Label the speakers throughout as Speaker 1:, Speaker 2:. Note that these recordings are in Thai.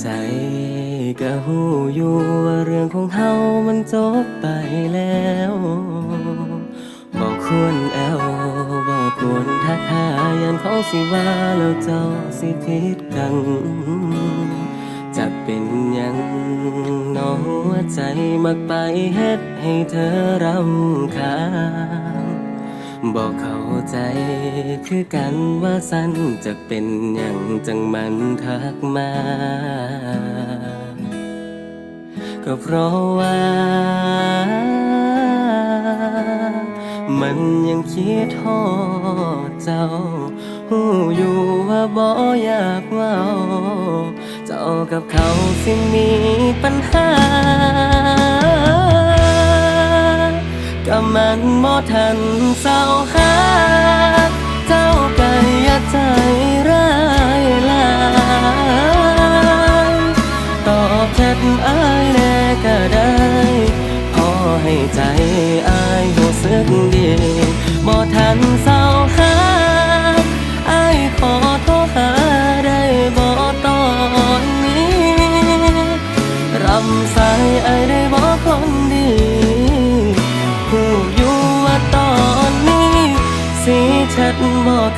Speaker 1: ใจก็หูอยู่ว่าเรื่องของเฮามันจบไปแล้วบอกควรแอวบอกควรทักหายันเขาสิว่าแล้วเจ้าสิผิดกันจะเป็นยังน้องหัวใจมักไปเฮ็ดให้เธอรำคาญ บอกเข้าใจคือกันว่าสั้นจะเป็นอย่างจังมันทักมา ก็เพราะว่า มันยังคิดทอดเจ้าหูอยู่ว่าบ่อยากเว่าเจ้ากับเขาสิมีปัญหา มันบ่ทันเศร้าหา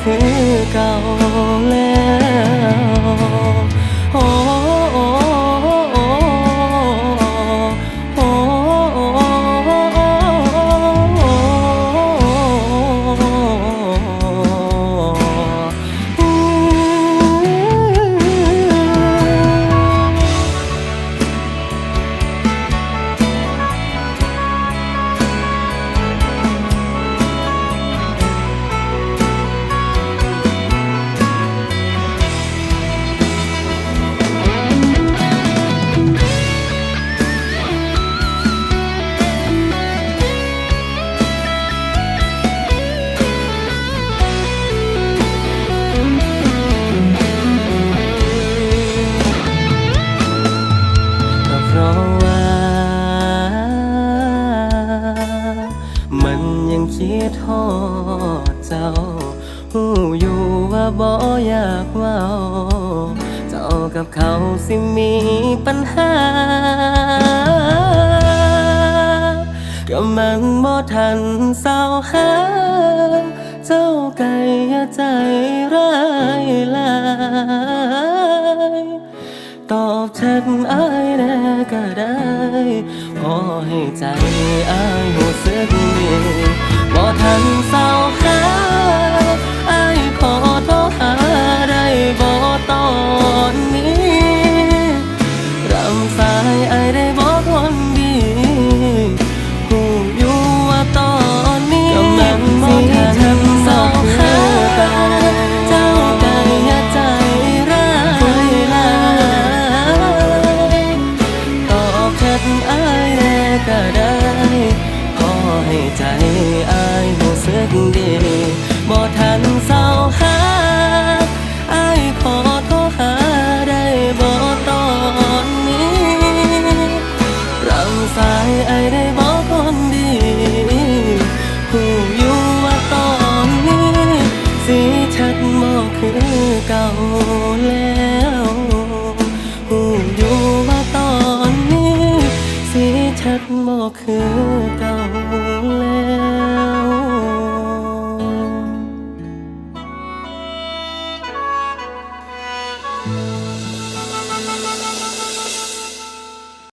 Speaker 1: คือเก่าแล้ว ทอดเจ้าหูอยู่ว่าบ่อยากเว่าเจ้ากับเขาสิมีปัญหา ก็มันบ่ทันเศร้าหา เจ้าไก่อย่าใจร้ายลายตอบแชทอายแน่ก็ได้ พอให้ใจอายรู้สึกดี บ่ทันเศร้าหา ดบ่คือเก่า